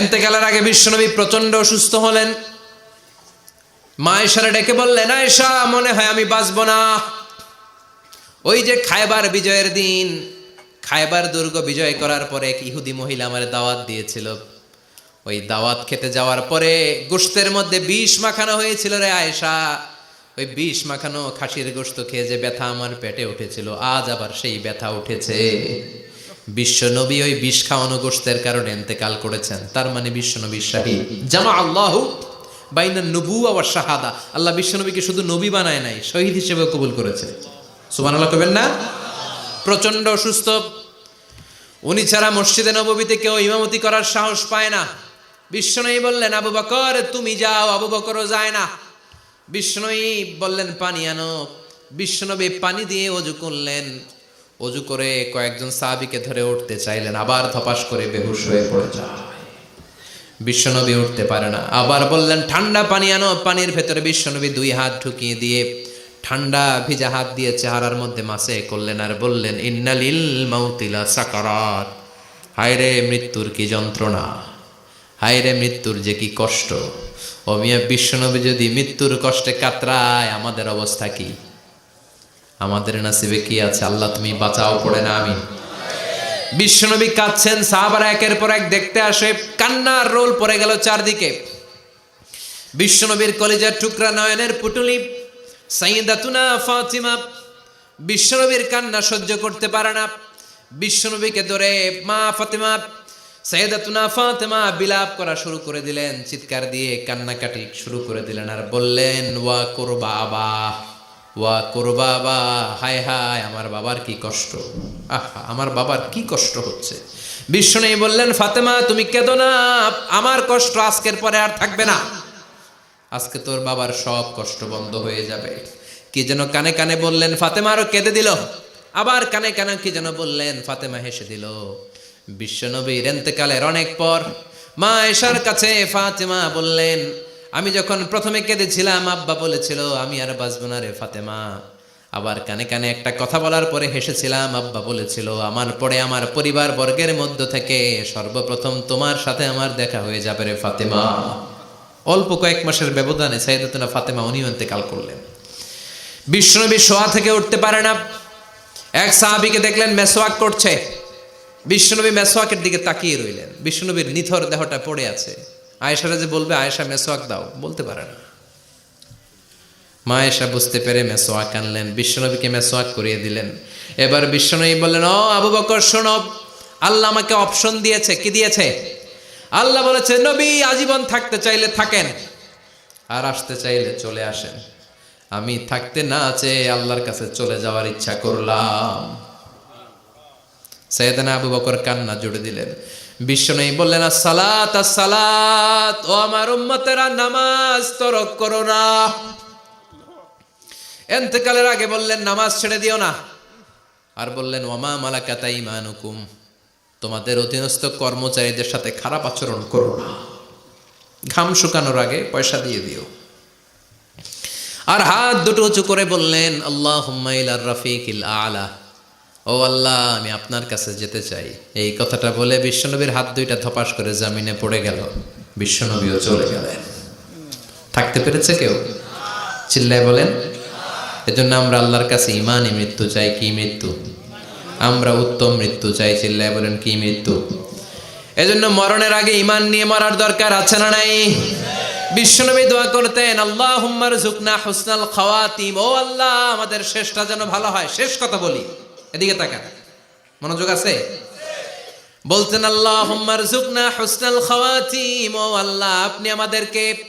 এন্তেকালের আগে বিশ্বনবী প্রচণ্ড অসুস্থ হলেন। মা এসারা ডেকে বললেন, আয়েশা, মনে হয় আমি বাঁচবো না। ওই যে খায়বার বিজয়ের দিন খায়বার দুর্গ বিজয় করার পরে এক ইহুদি মহিলা আমার দাওয়াত দিয়েছিল। ওই দাওয়াত খেতে যাওয়ার পরে গোস্তের মধ্যে বিষ মাখানো হয়েছিল রে আয়েশা। ওই বিষ মাখানো খাসির গোস্ত খেয়ে যে ব্যথা আমার পেটে উঠেছিল, আজ আবার সেই ব্যথা উঠেছে। বিশ্ব নবী ওই বিষ খাওয়ানো গোস্তের কারণে এতেকাল করেছেন। তার মানে বিশ্ব নবী শাহিদ জামা আল্লাহ বাইনা নবু আবার শাহাদা। আল্লাহ বিশ্ব নবীকে শুধু নবী বানায় নাই, শহীদ হিসেবে কবুল করেছে। সুমান আল্লাহ কবেন না? প্রচণ্ড অসুস্থ। উনি ছাড়া মসজিদে নবীতে কেউ ইমামতি করার সাহস পায় না। বিষ্ণনয়ী বললেন, আবু বকর, তুমি যাও, আবু বকরও যায় না। বিষ্ণনয়ী বললেন, পানি আনো। বিষ্ণনবী পানি দিয়ে অজু করলেন। অজু করে কয়েকজন সাহাবিকে ধরে উঠতে চাইলেন, আবার ধপাস করে বেহুশ হয়ে পড়ে যায়। বিশ্বনবী উঠতে পারে না। আবার বললেন, ঠান্ডা পানি আনো, পানির ভেতরে বিশ্বনবী দুই হাত ঢুকিয়ে দিয়ে ঠান্ডা ভিজা হাত দিয়ে চেহারার মধ্যে মাসে করলেন আর বললেন, ইন্নালিল মাউতিলা সাকারাত। হায়রে মৃত্যুর কি যন্ত্রণা? হায়রে মৃত্যুর যে কি কষ্ট? ও মিয়া বিশ্বনবী যদি মৃত্যুর কষ্টে কাতরায়, আমাদের অবস্থা কি? আমাদের নাসিবে কি আছে? আল্লাহ, তুমি বাঁচাও, পড়ে না আমি বিশ্বনবী কাঁদছেন, সাহাবারা একের পর এক দেখতে আসে, কান্নার রোল পড়ে গেল চারদিকে। বিশ্বনবীর কলেজের টুকরা নয়নের পুটুলি সাইদাতুনা ফাতিমা, বিশ্বনবীর কান্না সহ্য করতে পারে না। বিশ্বনবীকে ধরে মা ফাতিমা সৈয়দাতুনা ফাতেমা বিলাপ করা শুরু করে দিলেন, চিৎকার দিয়ে কান্নাকাটি শুরু করে দিলেন আর বললেন, ওয়া করবা আবা। ওয়া করবা বা, হায় হায়, আমার বাবার কি কষ্ট। আহা, আমার বাবার কি কষ্ট হচ্ছে। বিষ্ণু বললেন, ফাতেমা, তুমি কেঁদো না। আমার কষ্ট আজকের পরে আর থাকবে না। আজকে তোর বাবার সব কষ্ট বন্ধ হয়ে যাবে। কি যেন কানে কানে বললেন, ফাতেমা কেঁদে দিল। আবার কানে কানে কি যেন বললেন, ফাতেমা হেসে দিল। বিশ্বনবীর এন্তেকালের অনেক পর মা এশার কাছে ফাতেমা বললেন আমি যখন প্রথমে কেঁদেছিলাম, আব্বা বলেছিল, আমি আর বাঁচব না রে ফাতেমা। আবার কানে কানে একটা কথা বলার পরে হেসেছিলাম, আব্বা বলেছিল, আমার পরে আমার পরিবার বর্গের মধ্য থেকে সর্বপ্রথম তোমার সাথে আমার দেখা হয়ে যাবে রে ফাতেমা। অল্প কয়েক মাসের ব্যবধানে সাইদাতুনা ফাতেমা উনিও ইন্তেকাল করলেন। বিষ্ণুনবী শোয়া থেকে উঠতে পারে না। এক সাহাবিকে দেখলেন, মেসোয়াক করছে। বিষ্ণুনবী মেসোয়াকের দিকে তাকিয়ে রইলেন। বিষ্ণুনবীর নিথর দেহটা পড়ে আছে। আয়েশারা যে বলবে, আয়েশা মেসোয়াক দাও, বলতে পারে না। মা এসা বুঝতে পেরে মেসোয়াক আনলেন, বিশ্বনবীকে মেসোয়াক করিয়ে দিলেন। এবার বিশ্বনবী বললেন, ও আবু বকর, শোনো, আল্লাহ আমাকে অপশন দিয়েছে, কি দিয়েছে? আল্লাহ বলেছে, নবী আজীবন থাকতে চাইলে থাকেন, আর আসতে চাইলে চলে আসেন। আমি থাকতে না চেয়ে আল্লাহর কাছে চলে যাওয়ার ইচ্ছা করলাম। সৈয়দনা আবু বকর কান্না জুড়ে দিলেন। বিশ্বনবী বললেন সালাত সালাত ও আমার উম্মতেরা, নামাজ তরক করো না। এন্তেকালের আগে বললেন, নামাজ ছেড়ে দিও না। আর বললেন, ওমা মালাকাতাই মানুকুম তোমাদের অধীনস্থ কর্মচারীদের সাথে খারাপ আচরণ করো না। ঘাম শুকানোর আগে পয়সা দিয়ে দিও। আর হাত দুটো উঁচু করে বললেন আল্লাহ হুম্মাইলার রফিকিল আলা। ও আল্লাহ, আমি আপনার কাছে যেতে চাই। এই কথাটা বলে বিশ্বনবীর হাত দুইটা ধপাস করে জামিনে পড়ে গেল। বিশ্বনবীও চলে গেলেন। থাকতে পেরেছে কেউ? চিল্লায় বলেন, এজন্য আমরা আল্লাহর কাছে ইমানই মৃত্যু চাই, কি মৃত্যু? আমরা উত্তম মৃত্যু চাই, চিল্লায় বলেন, কি মৃত্যু? এজন্য মরণের আগে ইমান নিয়ে মরার দরকার আছে না নাই? বিশ্বনবী দোয়া করতেন আল্লাহ হুম্মার ঝুকনা হুসনাল খাওয়াতিম। ও আল্লাহ, আমাদের শেষটা যেন ভালো হয়। শেষ কথা বলি। এদিকে তাকান। মনোযোগ আছে? বলতেন আল্লাহ আল্লাহ, আপনি আমাদেরকে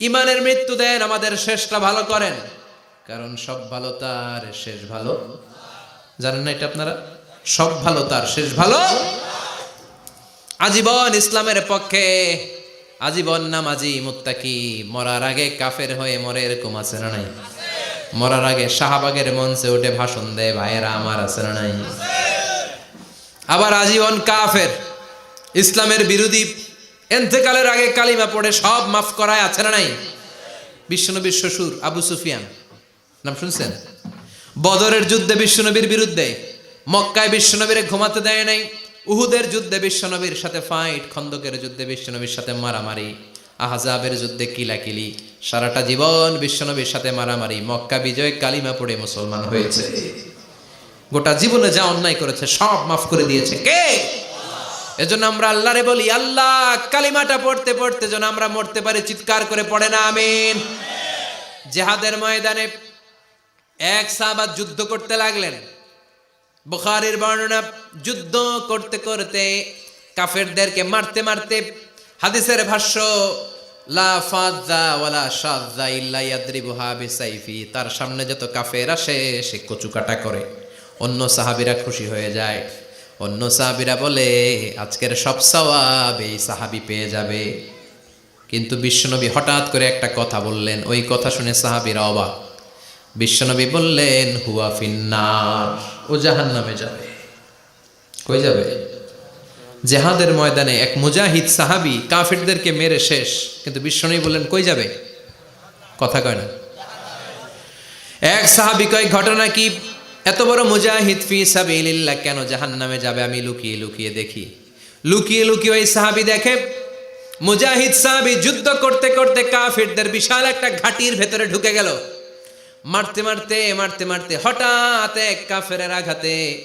ইমানের মৃত্যু দেন, আমাদের শেষটা ভালো করেন। কারণ সব ভালো তার, শেষ ভালো। জানেন না এটা আপনারা? সব ভালো তার, শেষ ভালো। আজীবন ইসলামের পক্ষে, আজীবন নামাজি মুত্তাকি, মরার আগে কাফের হয়ে মরে এরকম আছে না নাই? মরার আগে শাহবাগের মঞ্চে উঠে ভাষণ দেয়, ভাইয়েরা, আমার আছে না নাই? আবার আজীবন কাফের, ইসলামের বিরোধী, এন্তেকালের আগে কালিমা পড়ে সব মাফ করায় আছে না নাই? বিশ্বনবীর শ্বশুর আবু সুফিয়ান, নাম শুনছেন? বদরের যুদ্ধে বিশ্বনবীর বিরুদ্ধে, মক্কায় বিশ্বনবীরে ঘুমাতে দেয় নাই, উহুদের যুদ্ধে বিশ্বনবীর সাথে ফাইট খন্দকের যুদ্ধে বিশ্বনবীর সাথে মারামারি। আহজাবের যুদ্ধে কিলাকিলি। সারাটা জীবন বিশ্বনবীর সাথে মারামারি, মক্কা বিজয় কালিমা পড়ে মুসলমান হয়েছে। গোটা জীবনে যা অন্যায় করেছে, সব মাফ করে দিয়েছে। কে? এজন্য আমরা আল্লাহরে বলি, আল্লাহ, কালিমাটা পড়তে পড়তে যেন আমরা মরতে পারি, চিৎকার করে পড়ে না, আমিন। জেহাদের ময়দানে এক সাহাবাত যুদ্ধ করতে লাগলেন। বুখারীর বর্ণনা, যুদ্ধ করতে করতে কাফেরদেরকে মারতে মারতে হাদিসের ভাষ্য, লা ইল্লা তার সামনে যত কাফের আসে, সে কচুকাটা করে। অন্য সাহাবিরা খুশি হয়ে যায়। অন্য সাহাবীরা বলে, আজকের সব সওয়াব এই সাহাবি পেয়ে যাবে। কিন্তু বিশ্বনবী হঠাৎ করে একটা কথা বললেন। ওই কথা শুনে সাহাবীরা অবাক। বিশ্বনবী বললেন, হুয়া ফিন্নার, ও জাহান নামে যাবে। কই যাবে? জেহাদের ময়দানে এক মুজাহিদ সাহাবি কাফিরদেরকে মেরে শেষ। কিন্তু বিশ্বনবী বললেন, কই যাবে? কথা কয় না। এক সাহাবি কয়, ঘটনা কি? এত বড় মুজাহিদ ফি সাবিলিল্লাহ কেন জাহান নামে যাবে? আমি লুকিয়ে লুকিয়ে দেখি। লুকিয়ে লুকিয়ে ওই সাহাবি দেখে, মুজাহিদ সাহাবি যুদ্ধ করতে করতে কাফিরদের বিশাল একটা ঘাটির ভেতরে ঢুকে গেল। মারতে মারতে মারতে মারতে হঠাৎ এক কাফেরের আঘাতে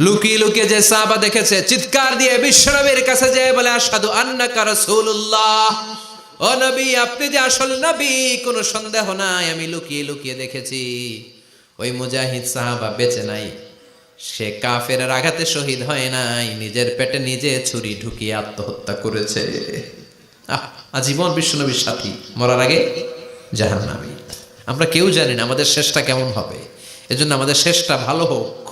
লুকিয়ে লুকিয়ে যে সাহাবা দেখেছে, চিৎকার দিয়ে বিশ্বনবীর কাছে যেয়ে বলে আসাদু আন্নাকা রাসূলুল্লাহ। ও নবী, আপনি যে আসল নবী, কোনো সন্দেহ নাই, আমি লুকিয়ে লুকিয়ে দেখেছি। ওই মুজাহিদ সাহাবা বেঁচে নাই। সে কাফের আঘাতে শহীদ হয় নাই, নিজের পেটে নিজে ছুরি ঢুকিয়ে আত্মহত্যা করেছে। আজীবন বিশ্বনবীর সাথী, মরার আগে জাহান্নামী। আমরা কেউ জানি না আমাদের শেষটা কেমন হবে। এজন্য আমাদের শেষটা ভালো হোক।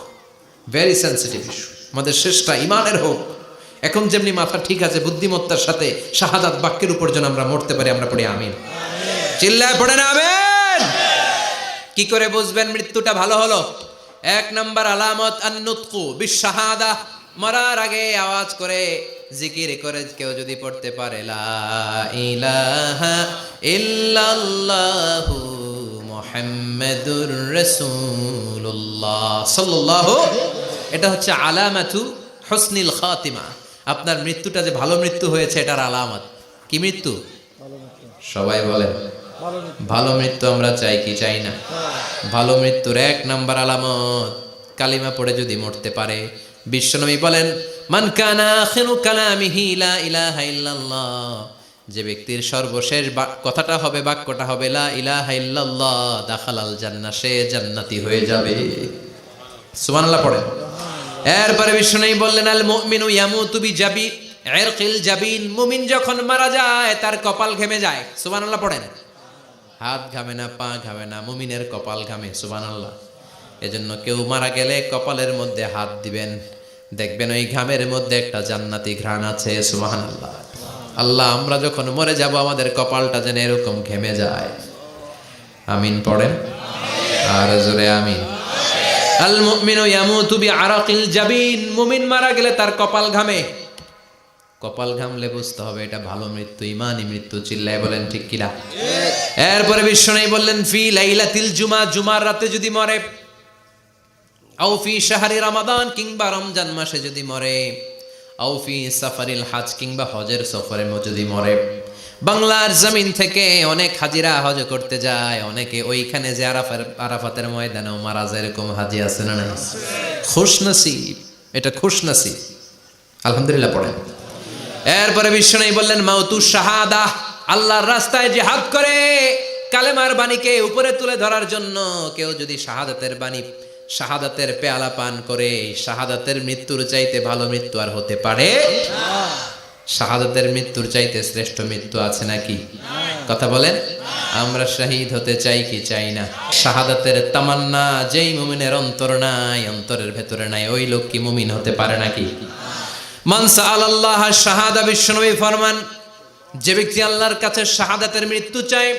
ভেরি সেন্সিটিভ ইস্যু আমাদের শেষটা ইমানের হোক। এখন যেমনি মাথা ঠিক আছে বুদ্ধিমত্তার সাথে শাহাদাত বাক্যের উপর যেন আমরা মরতে পারি আমরা পড়ি আমিন। চিল্লায় পড়ে না আমিন। কি করে বুঝবেন মৃত্যুটা ভালো হলো? এক নম্বর আলামত আন্নুতকু বিশাহাদা মরার আগে আওয়াজ করে জিকির করে কেউ যদি পড়তে পারে লা ইলাহা ইল্লাল্লাহু মুহাম্মাদুর রাসূলুল্লাহ সাল্লাল্লাহু এটা হচ্ছে আলামাতু হুসনিল খাতিমা। আপনার মৃত্যুটা যে ভালো মৃত্যু হয়েছে, এটার আলামত। কি মৃত্যু? সবাই বলেন, ভালো মৃত্যু আমরা চাই কি চাই না? ভালো মৃত্যুর এক নাম্বার আলামত, কালিমা পড়ে যদি মরতে পারে। বিশ্বনবী বলেন, মান কানা কালামিহি লা ইলাহা ইল্লাল্লাহ। যে ব্যক্তির সর্বশেষ কথাটা হবে, বাক্যটা হবে, লা ইলাহা ইল্লাল্লাহ, দাখালাল জান্নাহ, সে জান্নাতি হয়ে যাবে। সুবহানাল্লাহ পড়েন এরপরে বিশ্বনবী বললেন, আল মুমিনু ইয়ামুতু বিজাবি ইরকিল জাবিন। মুমিন যখন মারা যায়, তার কপাল ঘেমে যায়। সুবহানাল্লাহ পড়েন। হাত ঘামে না, পা ঘামে না, মুমিনের কপাল ঘামে, সুবহানাল্লাহ। এজন্য কেউ মারা গেলে কপালের মধ্যে হাত দিবেন। দেখবেন ওই ঘামের মধ্যে একটা জান্নাতি ঘ্রাণ আছে, সুবহানাল্লাহ। আল্লাহ, আমরা যখন মরে যাব, আমাদের কপালটা যেন এরকম ঘেমে যায়। আমিন পড়েন। আর জোরে আমিন। গেলে তার কপাল ঘামে। কপাল ঘামলে বুঝতে হবে এটা ভালো মৃত্যু, ইমানই মৃত্যু, চিল্লায় বলেন ঠিক এরপরে বললেন, ফি জুমার রাতে যদি মরে। ফি রমাদান, কিংবা রমজান মাসে যদি মরে। আও ফি সাফারিল হাজ কিংবা হজের সফরে যদি মরে। বাংলার জমিন থেকে অনেক হাজিরা হজ করতে যায়, অনেকে ওইখানে যে আরাফার, আরাফাতের ময়দানেও মারা যায়, এরকম হাজি আছে না নাই? খুশ নসিব এটা খুশ নসিব আলহামদুলিল্লাহ পড়েন। এরপরে বিশ্বনাই বললেন, মাউতু শাহাদা, আল্লাহর রাস্তায় জিহাদ করে। কালেমার বাণীকে উপরে তুলে ধরার জন্য কেউ যদি শাহাদাতের বাণী শাহাদাতের পেয়ালা পান করে, শাহাদাতের মৃত্যুর চাইতে ভালো মৃত্যু আর হতে পারে? শাহাদাতের মৃত্যুর চাইতে শ্রেষ্ঠ মৃত্যু আছে নাকি? কথা বলেন, আমরা শহীদ হতে চাই কি চাই না? শাহাদাতের তামান্না, যেই মুমিনের অন্তর নাই, অন্তরের ভেতরে নাই, ওই লোক কি মুমিন হতে পারে নাকি? মানসা আল্লাহ শাহাদা বিশ্বনবী ফরমান, যে ব্যক্তি আল্লাহর কাছে শাহাদাতের মৃত্যু চায়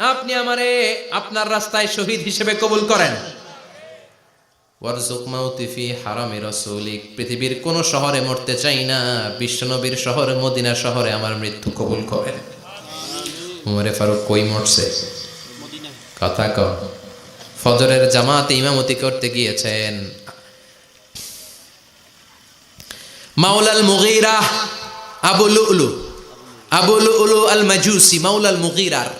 আপনি আমারে আপনার রাস্তায় শহীদ হিসেবে কবুল করেন। পৃথিবীর কোন শহরে মরতে চাই না, বিশ্বনবীর শহরে, মদিনা শহরে আমার মৃত্যু কবুল করেন। উমরে ফারুক কই মরছে? কথা কর ফজরের জামাতে ইমামতি করতে গিয়েছেন। মাওলাল মুগীরা আবু লুলু আবু লুলু আল মাজুসি মাওলাল মুগীরার।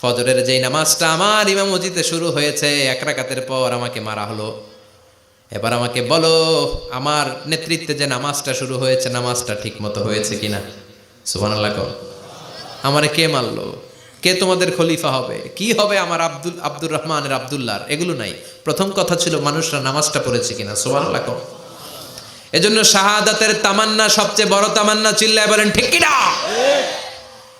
ফজরের যেই নামাজটা আমার ইমাম মসজিদে শুরু হয়েছে, এক রাকাতের পর আমাকে মারা হলো। এবার আমাকে বলো, আমার নেতৃত্বে যে নামাজটা শুরু হয়েছে, নামাজটা ঠিক মতো হয়েছে কিনা? সুবান আল্লাহ আমারে কে মারলো? কে তোমাদের খলিফা হবে? কি হবে আমার আব্দুল, আব্দুর রহমানের আব্দুল্লাহর এগুলো নাই। প্রথম কথা ছিল মানুষরা নামাজটা পড়েছে কিনা? সোমান আল্লাহ এজন্য শাহাদাতের তামান্না, সবচেয়ে বড় তামান্না চিল্লায় বলেন, ঠিক কিনা?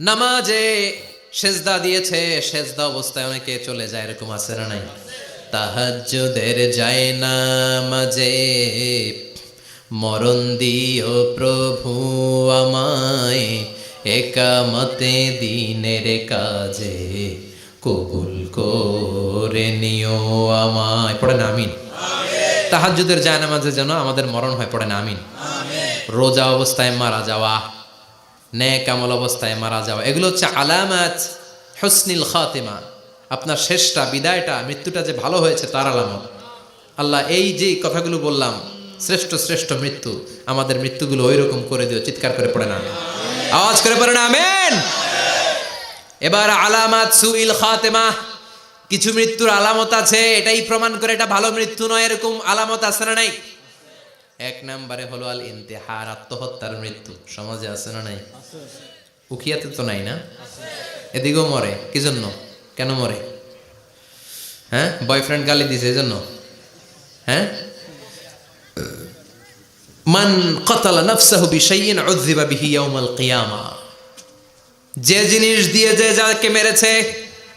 নামাজে সেজদা দিয়েছে সেজদা অবস্থায় অনেকে চলে যায় এরকম আছে না নাই? তাহাজ্জুদের যায় না মাঝে মরণ দিও প্রভু আমায় একামতে দিনের কাজে কবুল করে নিও আমায়। পড়েন আমিন? তাহাজ্জুদের যায় নামাজে যেন আমাদের মরণ হয় পড়েন আমিন। রোজা অবস্থায় মারা যাওয়া ন্যাক আমল অবস্থায় মারা যাওয়া। এগুলো হচ্ছে আলামাত হসনিল খাতেমা। আপনার শেষটা, বিদায়টা, মৃত্যুটা যে ভালো হয়েছে তার আলামত। আল্লাহ এই যে কথাগুলো বললাম, শ্রেষ্ঠ শ্রেষ্ঠ মৃত্যু, আমাদের মৃত্যুগুলো ওই রকম করে দিও, চিৎকার করে পড়ে না। আওয়াজ করে পড়ে না, আমেন। এবার আলামাত সুইল খাতেমা, কিছু মৃত্যুর আলামত আছে, এটাই প্রমাণ করে এটা ভালো মৃত্যু নয়, এরকম আলামত আছে না নাই? এক নম্বরে হলো আল ইন্তেহার আত্মহত্যার মৃত্যু। সমাজে আছে না নাই? উখিয়াতে তো নাই না? এদিকেও মরে কি জন্য কেন মরে? হ্যাঁ? বয়ফ্রেন্ড গালি দিছে এই জন্য হ্যাঁ? মান কতালা নফসাহু বিশাইয়িন উযযিবা বিহি ইয়াউমাল কিয়ামা। যে জিনিস দিয়ে যে যাকে মেরেছে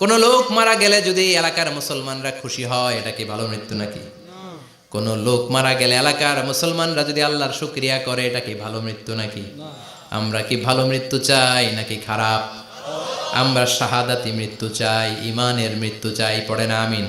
কোন লোক মারা গেলে যদি এলাকার মুসলমানরা খুশি হয়, এটা কি ভালো মৃত্যু নাকি? কোন লোক মারা গেলে এলাকার মুসলমানরা যদি আল্লাহর শুক্রিয়া করে, এটা কি ভালো মৃত্যু নাকি? আমরা কি ভালো মৃত্যু চাই নাকি খারাপ? আমরা শাহাদাতি মৃত্যু চাই ইমানের মৃত্যু চাই, পড়ে না আমিন।